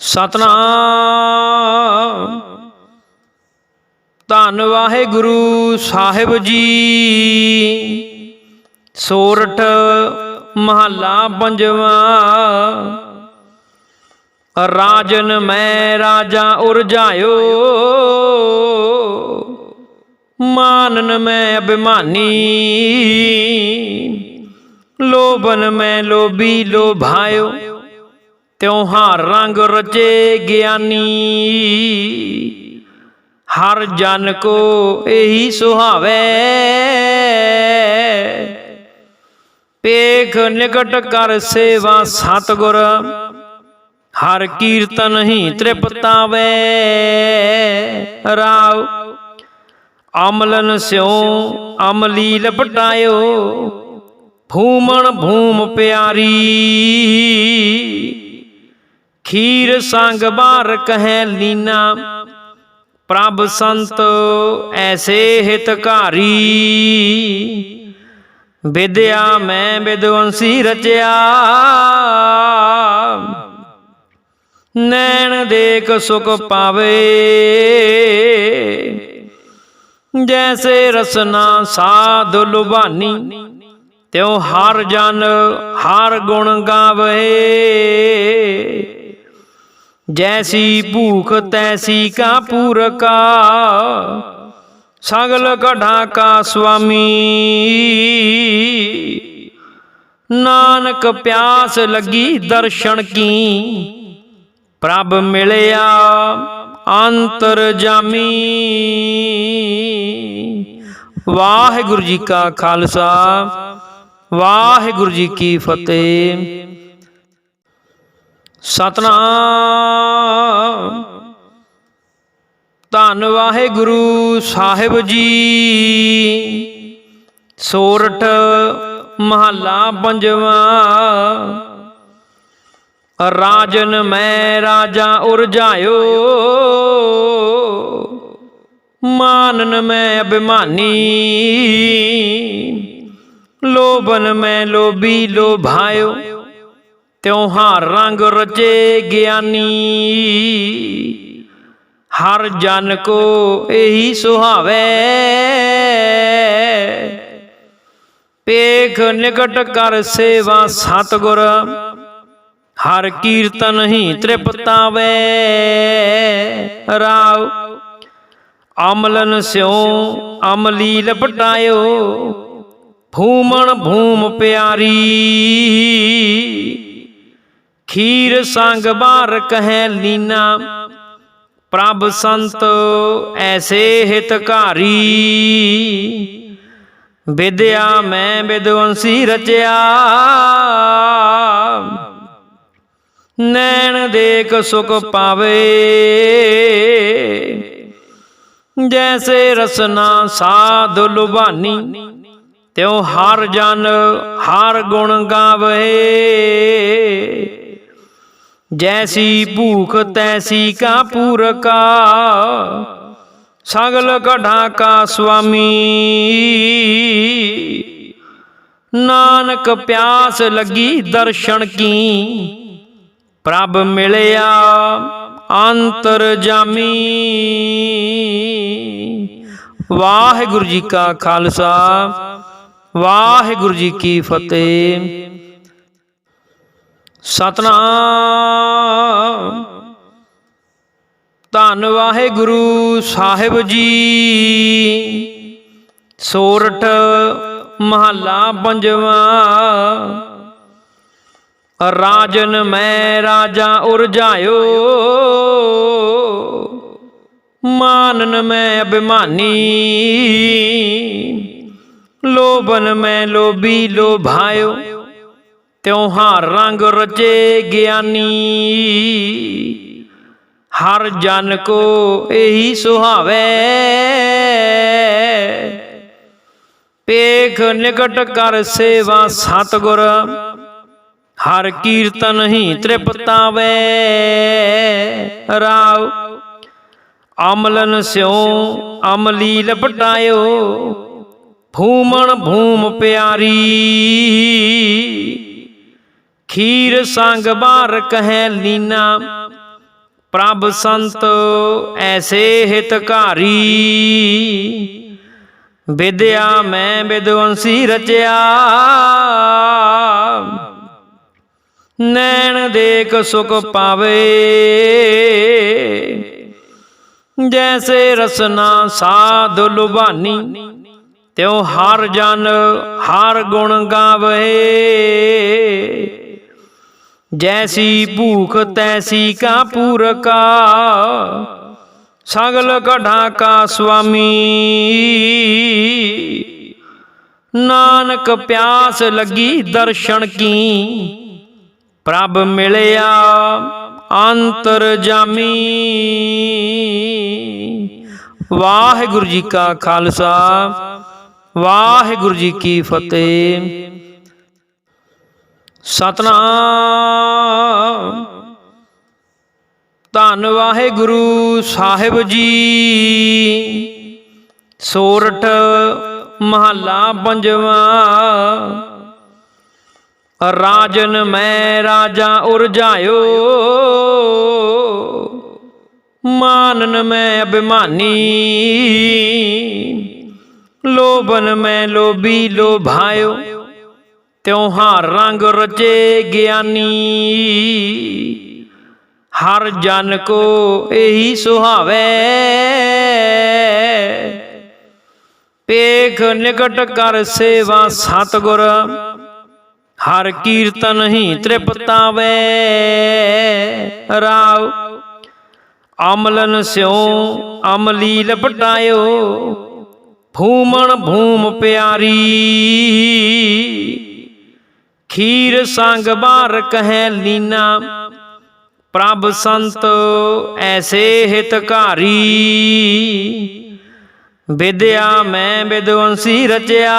ਸਤਨਾਮ। ਧੰਨ ਵਾਹਿਗੁਰੂ ਸਾਹਿਬ ਜੀ। ਸੋਰਠ ਮਹੱਲਾ ਪੰਜਵਾਂ। ਰਾਜਨ ਮੈਂ ਰਾਜਾ ਉਰਜਾਇਓ। ਮਾਨਨ ਮੈਂ ਅਭਿਮਾਨੀ। ਲੋਭਨ ਮੈਂ ਲੋਭੀ ਲੋਭਾਇਓ। ਤਿਉ ਹਰ ਰੰਗ ਰਚੇ ਗਿਆਨੀ। ਹਰ ਜਨ ਕੋ ਇਹੀ ਸੁਹਾਵੇ। ਪੇਖ ਨਿਕਟ ਕਰ ਸੇਵਾ ਸਤਗੁਰ। ਹਰ ਕੀਰਤਨ ਹੀ ਤ੍ਰਿਪਤਾਵੇ। ਰਾਵ, ਅਮਲਨ ਸਿਉ ਅਮਲੀ ਲਪਟਾਇਓ। ਭੂਮਣ ਭੂਮ ਪਿਆਰੀ। ਖੀਰ ਸੰਗ ਬਾਰ ਕਹੈ ਲੀਨਾ, ਪ੍ਰਭ ਸੰਤ ਐਸੇ ਹਿਤਕਾਰੀ ਵਿਦਿਆ ਮੈਂ ਵਿਦਵੰਸੀ ਰਚਿਆ। ਨੈਣ ਦੇਖ ਸੁਖ ਪਾਵੇ। ਜੈਸੇ ਰਸਨਾ ਸਾਧ ਲੁਬਾਨੀ ਤਿਉ ਹਰ ਜਨ ਹਰ ਗੁਣ ਗਾਵੇ। ਜੈਸੀ ਭੂਖ ਤੈਸੀ ਕਾ ਪੂਰਕਾ, ਸਗਲ ਕਢਾ ਕਾ ਸੁਆਮੀ। ਨਾਨਕ ਪਿਆਸ ਲੱਗੀ ਦਰਸ਼ਨ ਕੀ, ਪ੍ਰਭ ਮਿਲਿਆ ਅੰਤਰ ਜਾਮੀ। ਵਾਹਿਗੁਰੂ ਜੀ ਕਾ ਖਾਲਸਾ, ਵਾਹਿਗੁਰੂ ਜੀ ਕੀ ਫਤਿਹ। ਸਤਨਾਮ। ਧੰਨ ਵਾਹਿਗੁਰੂ ਸਾਹਿਬ ਜੀ। ਸੋਰਠ ਮਹੱਲਾ ਪੰਜਵਾਂ। ਰਾਜਨ ਮੈਂ ਰਾਜਾ ਉਰਜਾਇਓ। ਮਾਨਨ ਮੈਂ ਅਭਿਮਾਨੀ। ਲੋਭਨ ਮੈਂ ਲੋਭੀ ਲੋਭਾਇਓ। ਤਿਉ ਹਰ ਰੰਗ ਰਚੇ ਗਿਆਨੀ। ਹਰ ਜਨ ਕੋ ਇਹੀ ਸੁਹਾਵੇ। ਪੇਖ ਨਿਕਟ ਕਰ ਸੇਵਾ ਸਤਗੁਰ। ਹਰ ਕੀਰਤਨ ਹੀ ਤ੍ਰਿਪਤਾਵੇ। ਰਾਵ ਅਮਲਨ ਸਿਉ ਅਮਲੀ ਲਪਟਾਇਓ। ਭੂਮਣ ਭੂਮ ਪਿਆਰੀ। ਖੀਰ ਸੰਗ ਬਾਰ ਕਹੈ ਲੀਨਾ। ਪ੍ਰਭ ਸੰਤ ਐਸੇ ਹਿਤਕਾਰੀ। ਵਿਦਿਆ ਮੈਂ ਵਿਦਵੰਸੀ ਰਚਿਆ। ਨੈਣ ਦੇਖ ਸੁਖ ਪਾਵੇ। ਜੈਸੇ ਰਸਨਾ ਸਾਧ ਲੁਬਾਨੀ ਤਿਉ ਹਰ ਜਨ ਹਰ ਗੁਣ ਗਾਵੇ। ਜੈਸੀ ਭੂਖ ਤੈਸੀ ਕਾ ਪੂਰਕਾ, ਸਗਲ ਕਢਾ ਕਾ ਸੁਆਮੀ। ਨਾਨਕ ਪਿਆਸ ਲੱਗੀ ਦਰਸ਼ਨ ਕੀ, ਪ੍ਰਭ ਮਿਲਿਆ ਅੰਤਰ ਜਾਮੀ। ਵਾਹਿਗੁਰੂ ਜੀ ਕਾ ਖਾਲਸਾ, ਵਾਹਿਗੁਰੂ ਜੀ ਕੀ ਫਤਿਹ। ਸਤਨਾਮ। ਧੰਨ ਵਾਹਿਗੁਰੂ ਸਾਹਿਬ ਜੀ। ਸੋਰਠ ਮਹੱਲਾ ਪੰਜਵਾਂ। ਰਾਜਨ ਮੈਂ ਰਾਜਾ ਉਰਜਾਇਓ। ਮਾਨਨ ਮੈਂ ਅਭਿਮਾਨੀ। ਲੋਭਨ ਮੈਂ ਲੋਭੀ ਲੋਭਾਇਓ। ਤਿਉ ਹਰ ਰੰਗ ਰਚੇ ਗਿਆਨੀ। ਹਰ ਜਨ ਕੋ ਇਹੀ ਸੁਹਾਵੇ। ਪੇਖ ਨਿਕਟ ਕਰ ਸੇਵਾ ਸਤਗੁਰ। ਹਰ ਕੀਰਤਨ ਹੀ ਤ੍ਰਿਪਤਾਵੇ। ਰਾਵ ਅਮਲਨ ਸਿਉ, ਅਮਲੀ ਲਪਟਾਇਓ। ਭੂਮਣ ਭੂਮ ਪਿਆਰੀ। ਖੀਰ ਸੰਗ ਬਾਰ ਕਹੈ ਲੀਨਾ, ਪ੍ਰਭ ਸੰਤ ਐਸੇ ਹਿਤਕਾਰੀ। ਵਿਦਿਆ ਮੈਂ ਵਿਦਵੰਸੀ ਰਚਿਆ। ਨੈਣ ਦੇਖ ਸੁਖ ਪਾਵੇ। ਜੈਸੇ ਰਸਨਾ ਸਾਧ ਲੁਬਾਨੀ ਤਿਉ ਹਰ ਜਨ ਹਰ ਗੁਣ ਗਾਵੇ। ਜੈਸੀ ਭੂਖ ਤੈਸੀ ਕਾ ਪੂਰਕਾ, ਸਗਲ ਕਢਾ ਕਾ ਸੁਆਮੀ। ਨਾਨਕ ਪਿਆਸ ਲੱਗੀ ਦਰਸ਼ਨ ਕੀ, ਪ੍ਰਭ ਮਿਲਿਆ ਅੰਤਰ ਜਾਮੀ। ਵਾਹਿਗੁਰੂ ਜੀ ਕਾ ਖਾਲਸਾ, ਵਾਹਿਗੁਰੂ ਜੀ ਕੀ ਫਤਿਹ। ਸਤਨਾਮ। ਧੰਨ ਵਾਹਿਗੁਰੂ ਸਾਹਿਬ ਜੀ। ਸੋਰਠ ਮਹੱਲਾ ਪੰਜਵਾਂ। ਰਾਜਨ ਮੈਂ ਰਾਜਾ ਉਰਜਾਇਓ। ਮਾਨਨ ਮੈਂ ਅਭਿਮਾਨੀ। ਲੋਭਨ ਮੈਂ ਲੋਭੀ ਲੋਭਾਇਓ। ਤਿਉਹਾਰ ਰੰਗ ਰਚੇ ਗਿਆਨੀ। ਹਰ ਜਨ ਕੋ ਇਹੀ ਸੁਹਾਵੇ। ਪੇਖ ਨਿਕਟ ਕਰ ਸੇਵਾ ਸਤਗੁਰ। ਹਰ ਕੀਰਤਨ ਹੀ ਤ੍ਰਿਪਤਾਵੇ। ਰਾਵ ਅਮਲਨ ਸਿਉ ਅਮਲੀ ਲਪਟਾਇਓ। ਭੂਮਣ ਭੂਮ ਪਿਆਰੀ। ਖੀਰ ਸੰਗ ਬਾਰ ਕਹੈ ਲੀਨਾ, ਪ੍ਰਭ ਸੰਤ ਐਸੇ ਹਿਤਕਾਰੀ। ਵਿਦਿਆ ਮੈਂ ਵਿਦਵੰਸੀ ਰਚਿਆ।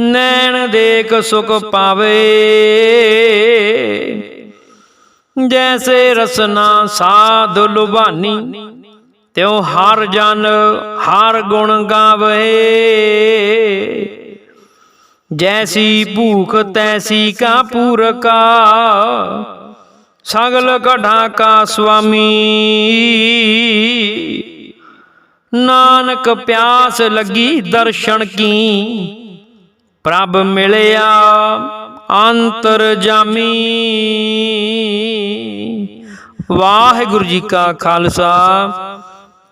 ਨੈਣ ਦੇਖ ਸੁਖ ਪਾਵੇ। ਜੈਸੇ ਰਸਨਾ ਸਾਧ ਲੁਬਾਨੀ ਤਿਉ ਹਰ ਜਨ ਹਰ ਗੁਣ ਗਾਵੇ। ਜੈਸੀ ਭੂਖ ਤੈਸੀ ਕਾ ਪੂਰਕਾ, ਸਗਲ ਕਢਾ ਕਾ ਸੁਆਮੀ। ਨਾਨਕ ਪਿਆਸ ਲੱਗੀ ਦਰਸ਼ਨ ਕੀ, ਪ੍ਰਭ ਮਿਲਿਆ ਅੰਤਰ ਜਾਮੀ। ਵਾਹਿਗੁਰੂ ਜੀ ਕਾ ਖਾਲਸਾ,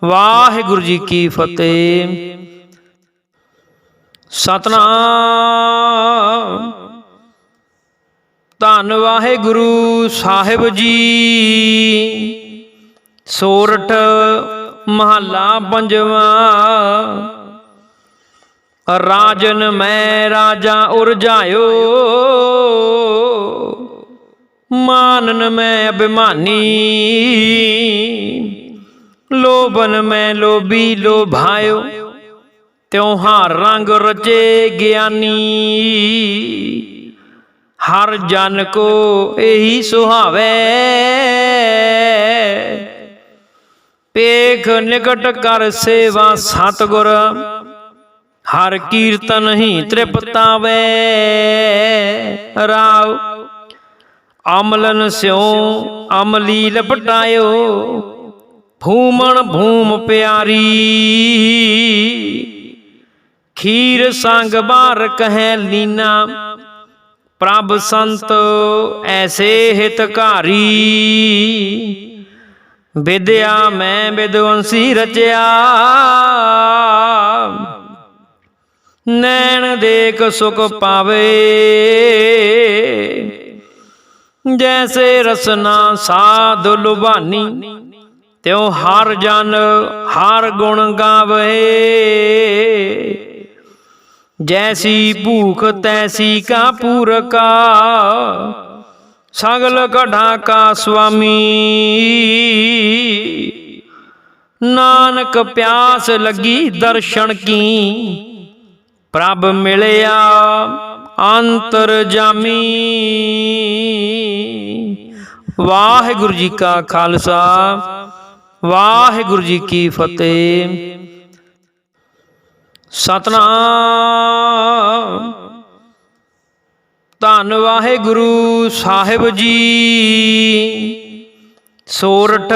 ਵਾਹਿਗੁਰੂ ਜੀ ਕੀ ਫਤਿਹ। ਸਤਨਾਮ। ਧੰਨ ਵਾਹਿਗੁਰੂ ਸਾਹਿਬ ਜੀ। ਸੋਰਠ ਮਹੱਲਾ ਪੰਜਵਾਂ। ਰਾਜਨ ਮੈਂ ਰਾਜਾ ਉਰਜਾਇਓ। ਮਾਨਨ ਮੈਂ ਅਭਿਮਾਨੀ। ਲੋਭਨ ਮੈਂ ਲੋਭੀ ਲੋਭਾਇਓ। ਤਿਉਹਾਰ ਰੰਗ ਰਚੇ ਗਿਆਨੀ। ਹਰ ਜਨ ਕੋ ਇਹੀ ਸੁਹਾਵੇ। ਪੇਖ ਨਿਕਟ ਕਰ ਸੇਵਾ ਸਤਗੁਰ। ਹਰ ਕੀਰਤਨ ਹੀ ਤ੍ਰਿਪਤਾਵੇ। ਰਾਵ ਅਮਲਨ ਸਿਉ, ਅਮਲੀ ਲਪਟਾਇਓ। ਭੂਮਣ ਭੂਮ ਪਿਆਰੀ। ਖੀਰ ਸੰਗ ਬਾਰ ਕਹੈ ਲੀਨਾ। ਪ੍ਰਭ ਸੰਤ ਐਸੇ ਹਿਤਕਾਰੀ। ਵਿਦਿਆ ਮੈਂ ਵਿਦਵੰਸੀ ਰਚਿਆ। ਨੈਣ ਦੇਖ ਸੁਖ ਪਾਵੇ। ਜੈਸੇ ਰਸਨਾ ਸਾਧ ਲੁਬਾਨੀ ਤਿਉ ਹਰ ਜਨ ਹਰ ਗੁਣ ਗਾਵੇ। ਜੈਸੀ ਭੂਖ ਤੈਸੀ ਕਾ ਪੂਰਕਾ, ਸਗਲ ਕਢਾ ਕਾ ਸੁਆਮੀ। ਨਾਨਕ ਪਿਆਸ ਲੱਗੀ ਦਰਸ਼ਨ ਕੀ, ਪ੍ਰਭ ਮਿਲਿਆ ਅੰਤਰ ਜਾਮੀ। ਵਾਹਿਗੁਰੂ ਜੀ ਕਾ ਖਾਲਸਾ, ਵਾਹਿਗੁਰੂ ਜੀ ਕੀ ਫਤਿਹ। ਸਤਨਾਮ। ਧੰਨ ਵਾਹਿਗੁਰੂ ਸਾਹਿਬ ਜੀ। ਸੋਰਠ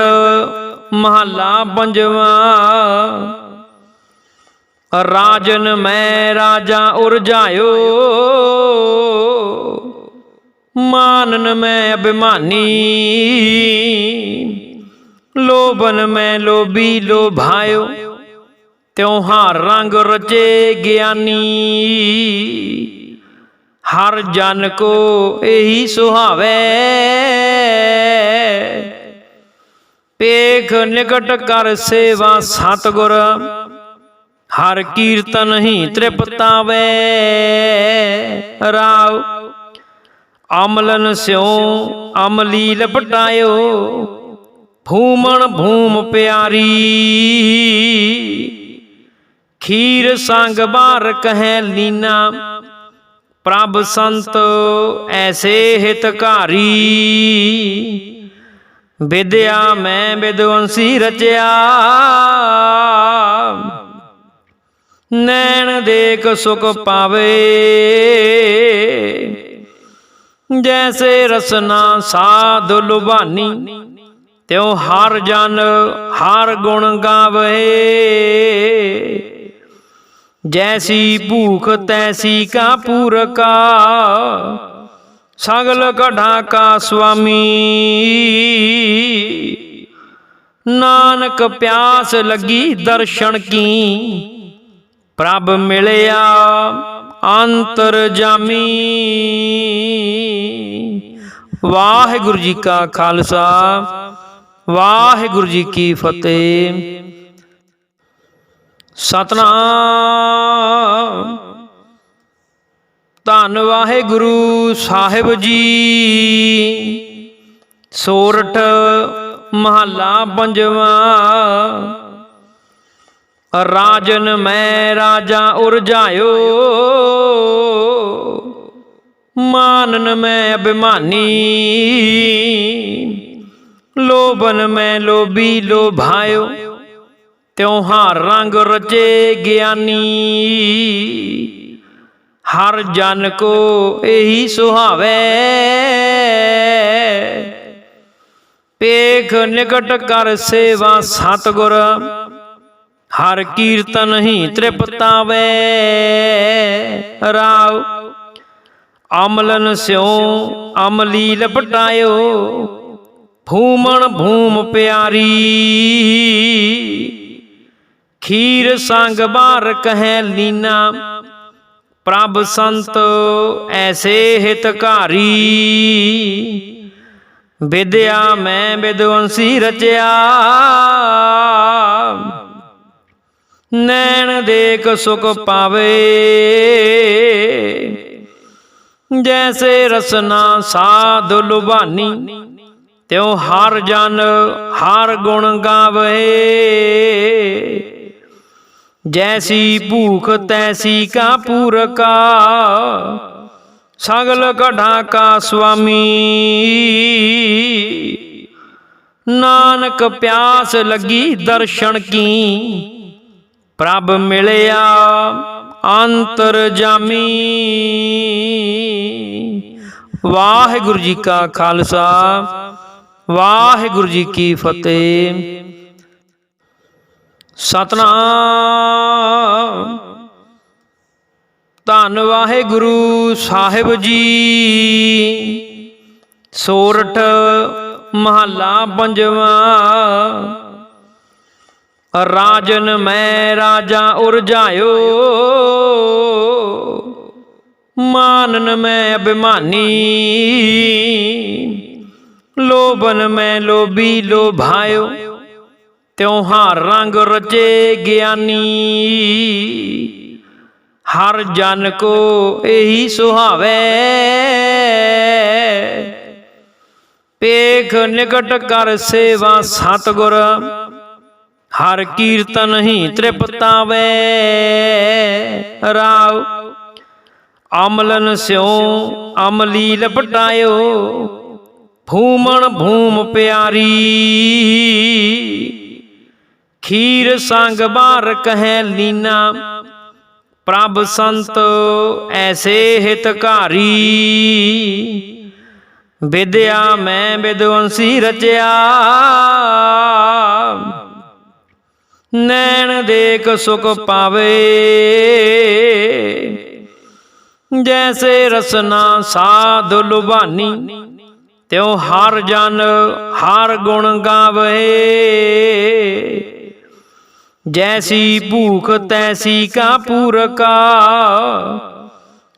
ਮਹੱਲਾ ਪੰਜਵਾਂ। ਰਾਜਨ ਮੈਂ ਰਾਜਾ ਉਰਜਾਇਓ। ਮਾਨਨ ਮੈਂ ਅਭਿਮਾਨੀ। ਲੋਭਨ ਮੈਂ ਲੋਭੀ ਲੋਭਾਇਓ। ਤਿਉਹਾਰ ਰੰਗ ਰਚੇ ਗਿਆਨੀ। ਹਰ ਜਨ ਕੋ ਇਹੀ ਸੁਹਾਵੇ। ਪੇਖ ਨਿਕਟ ਕਰ ਸੇਵਾ ਸਤਗੁਰ। ਹਰ ਕੀਰਤਨ ਹੀ ਤ੍ਰਿਪਤਾਵੇ। ਰਾਵ ਅਮਲਨ ਸਿਉ, ਅਮਲੀ ਲਪਟਾਇਓ। ਭੂਮਣ ਭੂਮ ਪਿਆਰੀ। ਖੀਰ ਸੰਗ ਬਾਰ ਕਹੈ ਲੀਨਾ। ਪ੍ਰਭ ਸੰਤ ਐਸੇ ਹਿਤਕਾਰੀ। ਵਿਦਿਆ ਮੈਂ ਵਿਦਵੰਸੀ ਰਚਿਆ। ਨੈਣ ਦੇਖ ਸੁਖ ਪਾਵੇ। ਜੈਸੇ ਰਸਨਾ ਸਾਧ ਲੁਬਾਨੀ ਤਿਉ ਹਰ ਜਨ ਹਰ ਗੁਣ ਗਾਵੇ। ਜੈਸੀ ਭੂਖ ਤੈਸੀ ਕਾ ਪੂਰਕਾ ਸਗਲ ਕਢਾ ਕਾ ਸੁਆਮੀ ਨਾਨਕ ਪਿਆਸ ਲੱਗੀ ਦਰਸ਼ਨ ਕੀ ਪ੍ਰਭ ਮਿਲਿਆ ਅੰਤਰ ਜਾਮੀ ਵਾਹਿਗੁਰੂ ਜੀ ਕਾ ਖਾਲਸਾ ਵਾਹਿਗੁਰੂ ਜੀ ਕੀ ਫਤਿਹ ਸਤਨਾਮ। ਧੰਨ ਵਾਹਿਗੁਰੂ ਸਾਹਿਬ ਜੀ। ਸੋਰਠ ਮਹੱਲਾ ਪੰਜਵਾਂ। ਰਾਜਨ ਮੈਂ ਰਾਜਾ ਉਰਜਾਇਓ। ਮਾਨਨ ਮੈਂ ਅਭਿਮਾਨੀ। ਲੋਭਨ ਮੈਂ ਲੋਭੀ ਲੋਭਾਇਓ। ਤਿਉਹਾਰ ਰੰਗ ਰਚੇ ਗਿਆਨੀ। ਹਰ ਜਨ ਕੋ ਇਹੀ ਸੁਹਾਵੇ। ਪੇਖ ਨਿਕਟ ਕਰ ਸੇਵਾ ਸਤਗੁਰ। ਹਰ ਕੀਰਤਨ ਹੀ ਤ੍ਰਿਪਤਾਵੇ। ਰਾਵ ਅਮਲਨ ਸਿਉ, ਅਮਲੀ ਲਪਟਾਇਓ। ਭੂਮਣ ਭੂਮ ਪਿਆਰੀ। ਖੀਰ ਸੰਗ ਬਾਰ ਕਹੈ ਲੀਨਾ। ਪ੍ਰਭ ਸੰਤ ਐਸੇ ਹਿਤਕਾਰੀ ਵਿਦਿਆ ਮੈਂ ਵਿਦਵੰਸੀ ਰਚਿਆ। ਨੈਣ ਦੇਖ ਸੁਖ ਪਾਵੇ। ਜੈਸੇ ਰਸਨਾ ਸਾਧ ਲੁਬਾਨੀ ਤਿਉ ਹਰ ਜਨ ਹਰ ਗੁਣ ਗਾਵੇ। ਜੈਸੀ ਭੂਖ ਤੈਸੀ ਕਾ ਪੂਰਕਾ। ਸਗਲ ਕਢਾ ਕਾ ਸੁਆਮੀ। ਨਾਨਕ ਪਿਆਸ ਲੱਗੀ ਦਰਸ਼ਨ ਕੀ। ਪ੍ਰਭ ਮਿਲਿਆ ਅੰਤਰ ਜਾਮੀ। ਵਾਹਿਗੁਰੂ ਜੀ ਕਾ ਖਾਲਸਾ। ਵਾਹਿਗੁਰੂ ਜੀ ਕੀ ਫਤਿਹ। ਸਤਨਾਮ। ਧੰਨ ਵਾਹਿਗੁਰੂ ਸਾਹਿਬ ਜੀ। ਸੋਰਠ ਮਹੱਲਾ ਪੰਜਵਾਂ। ਰਾਜਨ ਮੈਂ ਰਾਜਾ ਉਰਜਾਇਓ। ਮਾਨਨ ਮੈਂ ਅਭਿਮਾਨੀ। ਲੋਭਨ ਮੈਂ ਲੋਭੀ ਲੋਭਾਇਓ। ਤਿਉਹਾਰ ਰੰਗ ਰਚੇ ਗਿਆਨੀ। ਹਰ ਜਨ ਕੋ ਇਹੀ ਸੁਹਾਵੇ। ਪੇਖ ਨਿਕਟ ਕਰ ਸੇਵਾ ਸਤਗੁਰ। ਹਰ ਕੀਰਤਨ ਹੀ ਤ੍ਰਿਪਤਾਵੇ। ਰਾਵ ਅਮਲਨ ਸਿਉ, ਅਮਲੀ ਲਪਟਾਇਓ। ਭੂਮਣ ਭੂਮ ਪਿਆਰੀ। ਖੀਰ ਸੰਗ ਬਾਰ ਕਹੈ ਲੀਨਾ। ਪ੍ਰਭ ਸੰਤ ਐਸੇ ਹਿਤਕਾਰੀ ਵਿਦਿਆ ਮੈਂ ਵਿਦਵੰਸੀ ਰਚਿਆ। ਨੈਣ ਦੇਖ ਸੁਖ ਪਾਵੇ। ਜੈਸੇ ਰਸਨਾ ਸਾਧ ਲੁਬਾਨੀ ਤਿਉ ਹਰ ਜਨ ਹਰ ਗੁਣ ਗਾਵੇ। ਜੈਸੀ ਭੂਖ ਤੈਸੀ ਕਾ ਪੂਰਕਾ,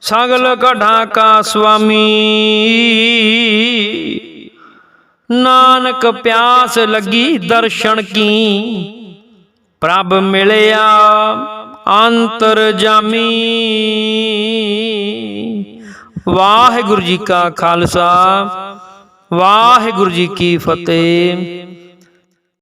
ਸਗਲ ਕਢਾ ਕਾ ਸੁਆਮੀ। ਨਾਨਕ ਪਿਆਸ ਲੱਗੀ ਦਰਸ਼ਨ ਕੀ, ਪ੍ਰਭ ਮਿਲਿਆ ਅੰਤਰ ਜਾਮੀ। ਵਾਹਿਗੁਰੂ ਜੀ ਕਾ ਖਾਲਸਾ, ਵਾਹਿਗੁਰੂ ਜੀ ਕੀ ਫਤਿਹ।